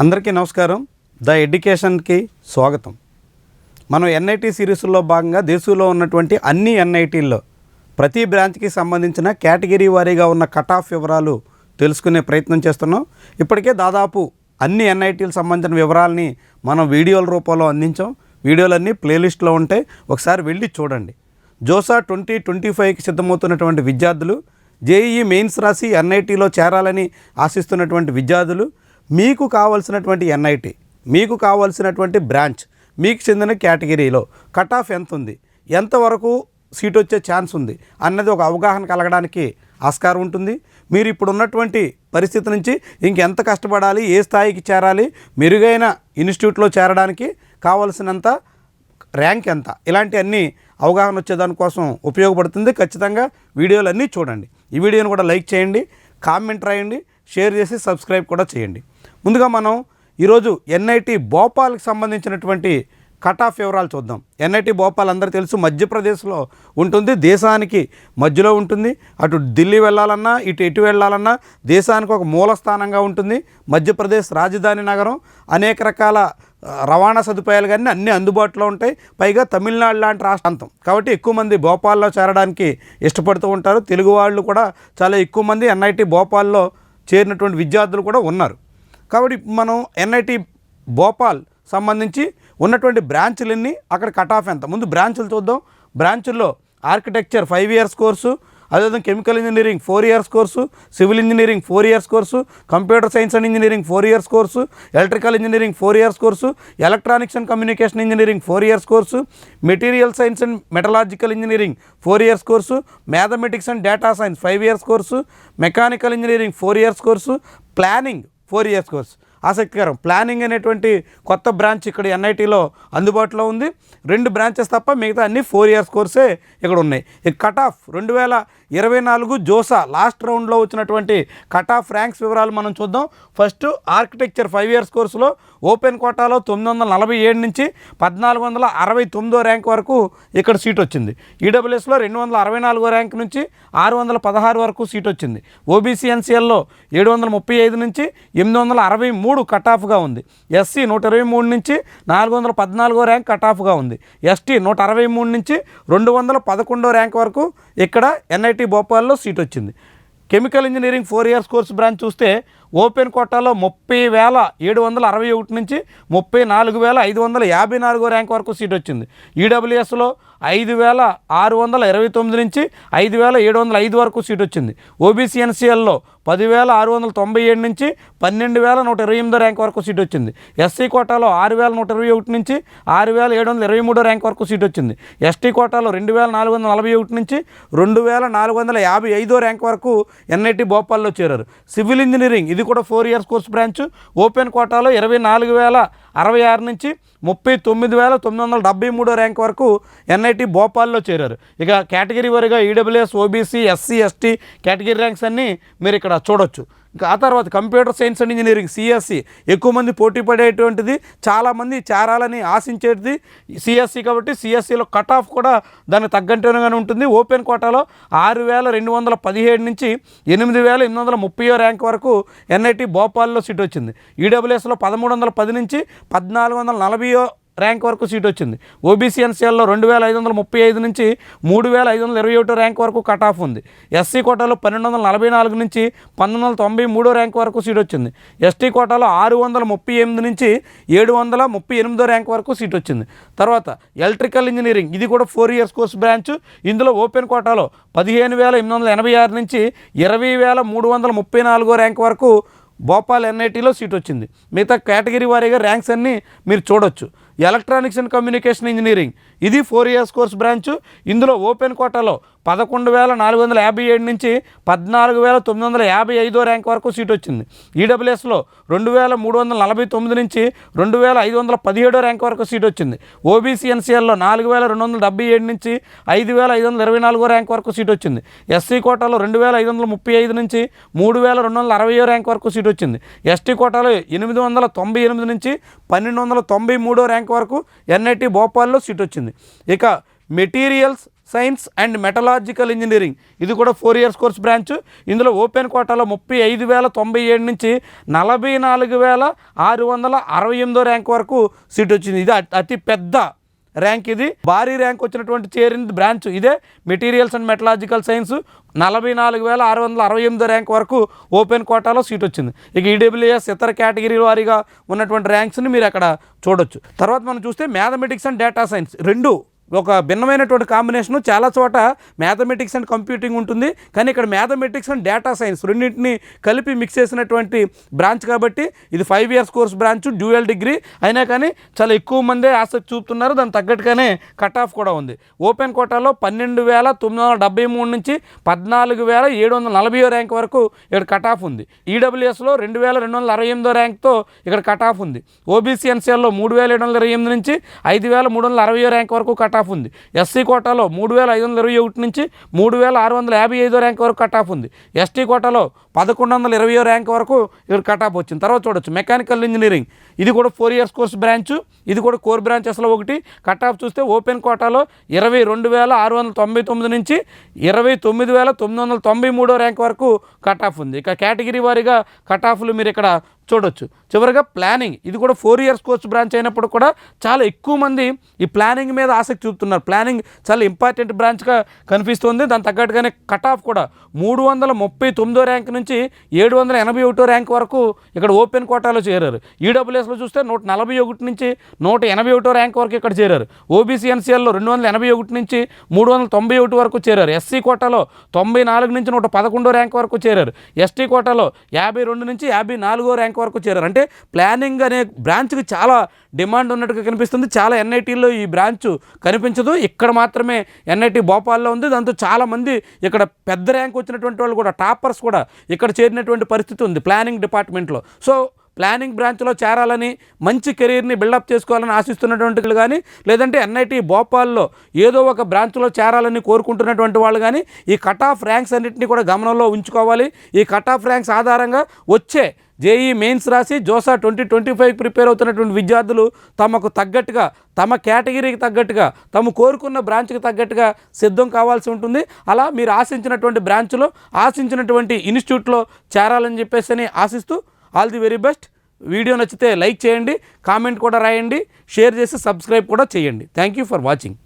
అందరికీ నమస్కారం. ద ఎడ్యుకేషన్కి స్వాగతం. మనం ఎన్ఐటి సిరీస్లో భాగంగా దేశంలో ఉన్నటువంటి అన్ని ఎన్ఐటీల్లో ప్రతి బ్రాంచ్కి సంబంధించిన కేటగిరీ వారీగా ఉన్న కట్ ఆఫ్ వివరాలు తెలుసుకునే ప్రయత్నం చేస్తున్నాం. ఇప్పటికే దాదాపు అన్ని ఎన్ఐటీలకు సంబంధించిన వివరాలని మనం వీడియోల రూపంలో అందించాం. వీడియోలన్నీ ప్లేలిస్ట్లో ఉంటాయి. ఒకసారి వెళ్ళి చూడండి. జోసా ట్వంటీ ట్వంటీ ఫైవ్కి సిద్ధమవుతున్నటువంటి విద్యార్థులు జేఈఈ మెయిన్స్ రాసి ఎన్ఐటీలో చేరాలని ఆశిస్తున్నటువంటి విద్యార్థులు మీకు కావాల్సినటువంటి ఎన్ఐటి మీకు కావాల్సినటువంటి బ్రాంచ్ మీకు చెందిన కేటగిరీలో కట్ ఆఫ్ ఎంత ఉంది ఎంతవరకు సీట్ వచ్చే ఛాన్స్ ఉంది అన్నది ఒక అవగాహన కలగడానికి ఆస్కారం ఉంటుంది. మీరు ఇప్పుడు ఉన్నటువంటి పరిస్థితి నుంచి ఇంకెంత కష్టపడాలి ఏ స్థాయికి చేరాలి మెరుగైన ఇన్స్టిట్యూట్లో చేరడానికి కావలసినంత ర్యాంక్ ఎంత ఇలాంటివన్నీ అవగాహన వచ్చేదానికోసం ఉపయోగపడుతుంది. ఖచ్చితంగా వీడియోలన్నీ చూడండి. ఈ వీడియోని కూడా లైక్ చేయండి కామెంట్ రాయండి షేర్ చేసి సబ్స్క్రైబ్ కూడా చేయండి. ముందుగా మనం ఈరోజు ఎన్ఐటి భోపాల్కి సంబంధించినటువంటి కట్ ఆఫ్ వివరాలు చూద్దాం. ఎన్ఐటి భోపాల్ అందరూ తెలుసు మధ్యప్రదేశ్లో ఉంటుంది దేశానికి మధ్యలో ఉంటుంది. అటు ఢిల్లీ వెళ్ళాలన్నా ఇటు ఎటు వెళ్ళాలన్నా దేశానికి ఒక మూల స్థానంగా ఉంటుంది. మధ్యప్రదేశ్ రాజధాని నగరం అనేక రకాల రవాణా సదుపాయాలు కానీ అన్నీ అందుబాటులో ఉంటాయి. పైగా తమిళనాడు లాంటి రాష్ట్రాంతం కాబట్టి ఎక్కువ మంది భోపాల్లో చేరడానికి ఇష్టపడుతూ ఉంటారు. తెలుగు వాళ్ళు కూడా చాలా ఎక్కువ మంది ఎన్ఐటి భోపాల్లో చేరినటువంటి విద్యార్థులు కూడా ఉన్నారు. కాబట్టి మనం ఎన్ఐటి భోపాల్ సంబంధించి ఉన్నటువంటి బ్రాంచులన్నీ అక్కడ కట్ ఆఫ్ ఎంత? ముందు బ్రాంచులు చూద్దాం. బ్రాంచుల్లో ఆర్కిటెక్చర్ ఫైవ్ ఇయర్స్ కోర్సు అదేవిధంగా chemical engineering four years course civil engineering four years course computer science and engineering four years course electrical engineering four years course electronics and communication engineering four years course material science and metallurgical engineering four years course mathematics and data science five years course mechanical engineering four years course planning four years course. ఆసక్తికరం. Planning అనేటువంటి కొత్త branch ఇక్కడ ఎన్ఐటీలో అందుబాటులో ఉంది. రెండు branches తప్ప మిగతా అన్ని ఫోర్ ఇయర్స్ కోర్సే ఇక్కడ ఉన్నాయి. ఈ కట్ ఆఫ్ రెండు వేల ఇరవై నాలుగు జోసా లాస్ట్ రౌండ్లో వచ్చినటువంటి కట్ ఆఫ్ ర్యాంక్స్ వివరాలు మనం చూద్దాం. ఫస్ట్ ఆర్కిటెక్చర్ ఫైవ్ ఇయర్స్ కోర్సులో ఓపెన్ కోటాలో తొమ్మిది వందల నలభై ఏడు నుంచి పద్నాలుగు వందల అరవై తొమ్మిదో ర్యాంక్ వరకు ఇక్కడ సీట్ వచ్చింది. ఈడబ్ల్యూఎస్లో రెండు వందల అరవై నాలుగో ర్యాంక్ నుంచి ఆరు వందల పదహారు వరకు సీట్ వచ్చింది. ఓబీసీ ఎన్సీఎల్లో ఏడు వందల ముప్పై ఐదు నుంచి ఎనిమిది వందల అరవై మూడు కట్ ఆఫ్గా ఉంది. ఎస్సీ నూట ఇరవై మూడు నుంచి నాలుగు వందల పద్నాలుగో ర్యాంక్ కట్ ఆఫ్గా ఉంది. ఎస్టీ నూట అరవై మూడు నుంచి రెండు వందల పదకొండో ర్యాంక్ వరకు ఇక్కడ ఎన్ఐటి భోపాల్లో సీట్ వచ్చింది. Chemical engineering four years course branch చూస్తే ఓపెన్ కోటాలో ముప్పై వేల ఏడు వందల అరవై ఒకటి నుంచి ముప్పై నాలుగు వేల ఐదు వందల యాభై నాలుగో ర్యాంక్ వరకు సీట్ వచ్చింది. ఈడబ్ల్యూఎస్లో ఐదు వేల ఆరు వందల ఇరవై తొమ్మిది నుంచి ఐదు వేల ఏడు వందల ఐదు వరకు సీట్ వచ్చింది. ఓబీసీ ఎన్సీఎల్లో పదివేల ఆరు వందల తొంభై ఏడు నుంచి పన్నెండు వేల నూట ఇరవై ఎనిమిదో ర్యాంక్ వరకు సీట్ వచ్చింది. ఎస్సీ కోటాలో ఆరు వేల నూట ఇరవై ఒకటి నుంచి ఆరు వేల ఏడు వందల ఇరవై మూడో ర్యాంక్ వరకు సీట్ వచ్చింది. ఎస్టీ కోటాలో రెండు వేల నాలుగు వందల నలభై ఒకటి నుంచి రెండు వేల నాలుగు వందల యాభై ఐదో ర్యాంక్ వరకు ఎన్ఐటి భోపాల్లో చేరారు. సివిల్ ఇంజనీరింగ్ ఇది ఇది కూడా four years course branch. Open కోటాలో ఇరవై నాలుగు వేల అరవై ఆరు నుంచి ముప్పై తొమ్మిది వేల తొమ్మిది వందల డెబ్బై మూడో ర్యాంక్ వరకు ఎన్ఐటి భోపాల్లో చేరారు. ఇక కేటగిరీ వారిగా EWS OBC SC ST category ranks అన్నీ మీరు ఇక్కడ చూడొచ్చు. ఇంకా ఆ తర్వాత computer science and engineering CSC ఎక్కువ మంది పోటీ పడేటువంటిది చాలామంది చేరాలని ఆశించేది సిఎస్సి కాబట్టి సిఎస్సిలో కట్ ఆఫ్ కూడా దానికి తగ్గట్టుగానే ఉంటుంది. ఓపెన్ కోటాలో ఆరు వేల రెండు వందల పదిహేడు నుంచి ఎనిమిది వేల ఎనిమిది వందల ముప్పయో ర్యాంక్ వరకు ఎన్ఐటి భోపాల్లో సీట్ వచ్చింది. ఈడబ్ల్యూఎస్లో పదమూడు వందల పది నుంచి పద్నాలుగు వందల నలభైయో ర్యాంక్ వరకు సీట్ వచ్చింది. ఓబీసీ ఎన్సీఎల్లో రెండు వేల ఐదు వందల ముప్పై ఐదు నుంచి మూడు వేల ఐదు వందల ఇరవై ఒకటో ర్యాంక్ వరకు కట్ ఆఫ్ ఉంది. ఎస్సీ కోటాలో పన్నెండు వందల నలభై నాలుగు నుంచి పంతొమ్మిది వందల తొంభై మూడో ర్యాంక్ వరకు సీట్ వచ్చింది. ఎస్టీ కోటాలో ఆరు వందల ముప్పై ఎనిమిది నుంచి ఏడు వందల ముప్పై ఎనిమిదో ర్యాంక్ వరకు సీట్ వచ్చింది. తర్వాత ఎలక్ట్రికల్ ఇంజనీరింగ్ ఇది కూడా ఫోర్ ఇయర్స్ కోర్స్ బ్రాంచ్. ఇందులో ఓపెన్ కోటాలో పదిహేను వేల ఎనిమిది వందల ఎనభై ఆరు నుంచి ఇరవై వేల మూడు వందల ముప్పై నాలుగో ర్యాంక్ వరకు భోపాల్ ఎన్ఐటీలో సీట్ వచ్చింది. మిగతా కేటగిరీ వారీగా ర్యాంక్స్ అన్నీ మీరు చూడొచ్చు. Electronics and communication engineering. ఇది ఫోర్ ఇయర్స్ కోర్స్ బ్రాంచ్. ఇందులో ఓపెన్ కోటాలో పదకొండు వేల నాలుగు వందల యాభై ఏడు నుంచి పద్నాలుగు వేల తొమ్మిది వందల యాభై ఐదో ర్యాంక్ వరకు సీట్ వచ్చింది. ఈడబ్ల్యూఎస్లో రెండు వేల మూడు వందల నలభై తొమ్మిది నుంచి రెండు వేల ఐదు వందల పదిహేడో ర్యాంక్ వరకు సీట్ వచ్చింది. ఓబీసీ ఎన్సీఎల్లో నాలుగు వేల రెండు వందల డెబ్బై ఏడు నుంచి ఐదు వేల ఐదు వందల ఇరవై నాలుగో ర్యాంక్ వరకు సీట్ వచ్చింది. ఎస్సీ కోటాలో రెండు వేల ఐదు వందల ముప్పై ఐదు నుంచి మూడు వేల రెండు వందల అరవయో ర్యాంక్ వరకు సీట్ వచ్చింది. ఎస్టీ కోటాలో ఎనిమిది వందల తొంభై ఎనిమిది నుంచి పన్నెండు వందల తొంభై మూడో ర్యాంక్ వరకు ఎన్ఐటి భోపాల్లో సీట్ వచ్చింది. ఇక materials science and metallurgical engineering ఇది కూడా ఫోర్ ఇయర్స్ కోర్స్ బ్రాంచ్. ఇందులో ఓపెన్ కోటాలో ముప్పై ఐదు వేల తొంభై ఏడు నుంచి నలభై నాలుగు వేల ఆరు వందల అరవై ఎనిమిదో ర్యాంక్ వరకు సీట్ వచ్చింది. ఇది అతి పెద్ద ర్యాంక్ ఇది. భారీ ర్యాంక్ వచ్చినటువంటి చేరిన బ్రాంచ్ ఇదే. మెటీరియల్స్ అండ్ మెటలాజికల్ సైన్స్ నలభై నాలుగు వేల ఆరు వందల అరవై ఎనిమిదో ర్యాంక్ వరకు ఓపెన్ కోటాలో సీట్ వచ్చింది. ఇక ఈడబ్ల్యూఎస్ ఇతర కేటగిరీ వారీగా ఉన్నటువంటి ర్యాంక్స్ని మీరు అక్కడ చూడొచ్చు. తర్వాత మనం చూస్తే మ్యాథమెటిక్స్ అండ్ డేటా సైన్స్ రెండు ఒక భిన్నమైనటువంటి కాంబినేషన్ చాలా చోట మ్యాథమెటిక్స్ అండ్ కంప్యూటింగ్ ఉంటుంది. కానీ ఇక్కడ మ్యాథమెటిక్స్ అండ్ డేటా సైన్స్ రెండింటిని కలిపి మిక్స్ చేసినటువంటి బ్రాంచ్ కాబట్టి ఇది five years course branch dual degree అయినా కానీ చాలా ఎక్కువ మందే ఆసక్తి చూపుతున్నారు. దానికి తగ్గట్టుగానే కట్ ఆఫ్ కూడా ఉంది. ఓపెన్ కోటాలో పన్నెండు వేల తొమ్మిది వందల డెబ్బై మూడు నుంచి పద్నాలుగు వేల ఏడు వందల నలభై ర్యాంక్ వరకు ఇక్కడ కట్ ఆఫ్ ఉంది ఈడబ్ల్యూఎస్లో రెండు వేల రెండు వందల అరవై ఎనిమిదో ర్యాంక్తో ఇక్కడ కట్ ఆఫ్ ఉంది ఓబీసీ ఎన్సీఎల్లో మూడు వేల ఏడు వందల ఇరవై ఎనిమిది నుంచి ఐదు వేల మూడు వందల అరవై ర్యాంక్ వరకు కట్ ఆఫ్ ఉంది. ఎస్సీ కోటాలో మూడు వేల ఐదు వందల ఇరవై ఒకటి నుంచి మూడు వేల ఆరు వందల యాభై ఐదో ర్యాంక్ వరకు కట్ ఆఫ్ ఉంది ఎస్టీ కోటాలో పదకొండు వందల ఇరవయో ర్యాంక్ వరకు ఇక్కడ కటాప్ వచ్చింది. తర్వాత చూడొచ్చు. మెకానికల్ ఇంజనీరింగ్ ఇది కూడా ఫోర్ ఇయర్స్ కోర్స్ బ్రాంచ్ ఇది కూడా కోర్ బ్రాంచెస్లో ఒకటి. కటాఫ్ చూస్తే ఓపెన్ కోటాలో ఇరవై రెండు వేల ఆరు వందల తొంభై తొమ్మిది నుంచి ఇరవై తొమ్మిది వేల తొమ్మిది వందల తొంభై మూడో ర్యాంక్ వరకు కట్ ఆఫ్ ఉంది. ఇక కేటగిరీ వారీగా కటాఫ్లు మీరు ఇక్కడ చూడొచ్చు. చివరిగా ప్లానింగ్ ఇది కూడా ఫోర్ ఇయర్స్ కోర్స్ బ్రాంచ్ అయినప్పుడు కూడా చాలా ఎక్కువ మంది ఈ ప్లానింగ్ మీద ఆసక్తి చూపుతున్నారు. ప్లానింగ్ చాలా ఇంపార్టెంట్ బ్రాంచ్గా కనిపిస్తుంది. దాని తగ్గట్టుగానే కటాఫ్ కూడా మూడు వందల ముప్పై తొమ్మిదో ర్యాంక్ నుంచి ఏడు వందల ఎనభై ఒకటో ర్యాంక్ వరకు ఇక్కడ ఓపెన్ కోటాలో చేరారు. ఈడబ్ల్యూఎస్లో చూస్తే నూట నలభై ఒకటి నుంచి నూట ఎనభై ఒకటో ర్యాంక్ వరకు ఇక్కడ చేరారు. ఓబీసీ ఎన్సీఎల్లో రెండు వందల ఎనభై ఒకటి నుంచి మూడు వందల తొంభై ఒకటి వరకు చేరారు. ఎస్సీ కోటాలో తొంభై నాలుగు నుంచి నూట పదకొండో ర్యాంక్ వరకు చేరారు. ఎస్టీ కోటాలో యాభై రెండు నుంచి యాభై నాలుగో ర్యాంక్ వరకు చేరారు. అంటే ప్లానింగ్ అనే బ్రాంచ్కి చాలా డిమాండ్ ఉన్నట్టుగా కనిపిస్తుంది. చాలా ఎన్ఐటీల్లో ఈ బ్రాంచ్ కనిపించదు. ఇక్కడ మాత్రమే ఎన్ఐటీ భోపాల్లో ఉంది. దాంతో చాలామంది ఇక్కడ పెద్ద ర్యాంక్ వచ్చినటువంటి వాళ్ళు కూడా టాపర్స్ కూడా ఇక్కడ చేరినటువంటి పరిస్థితి ఉంది ప్లానింగ్ డిపార్ట్మెంట్లో. సో ప్లానింగ్ బ్రాంచ్లో చేరాలని మంచి కెరీర్ని బిల్డప్ చేసుకోవాలని ఆశిస్తున్నటువంటి వాళ్ళు కానీ లేదంటే ఎన్ఐటి భోపాల్లో ఏదో ఒక బ్రాంచ్లో చేరాలని కోరుకుంటున్నటువంటి వాళ్ళు కానీ ఈ కట్ ఆఫ్ ర్యాంక్స్ అన్నింటినీ కూడా గమనంలో ఉంచుకోవాలి. ఈ కట్ ఆఫ్ ర్యాంక్స్ ఆధారంగా వచ్చే జేఈ మెయిన్స్ రాసి JoSAA twenty twenty five prepare అవుతున్నటువంటి విద్యార్థులు తమకు తగ్గట్టుగా తమ కేటగిరీకి తగ్గట్టుగా తమ కోరుకున్న బ్రాంచ్కి తగ్గట్టుగా సిద్ధం కావాల్సి ఉంటుంది. అలా మీరు ఆశించినటువంటి బ్రాంచ్లో ఆశించినటువంటి ఇన్స్టిట్యూట్లో చేరాలని చెప్పేసి అని ఆశిస్తూ all the very best. Video నచ్చితే లైక్ చేయండి కామెంట్ కూడా రాయండి షేర్ చేసి సబ్స్క్రైబ్ కూడా చేయండి. Thank you for watching.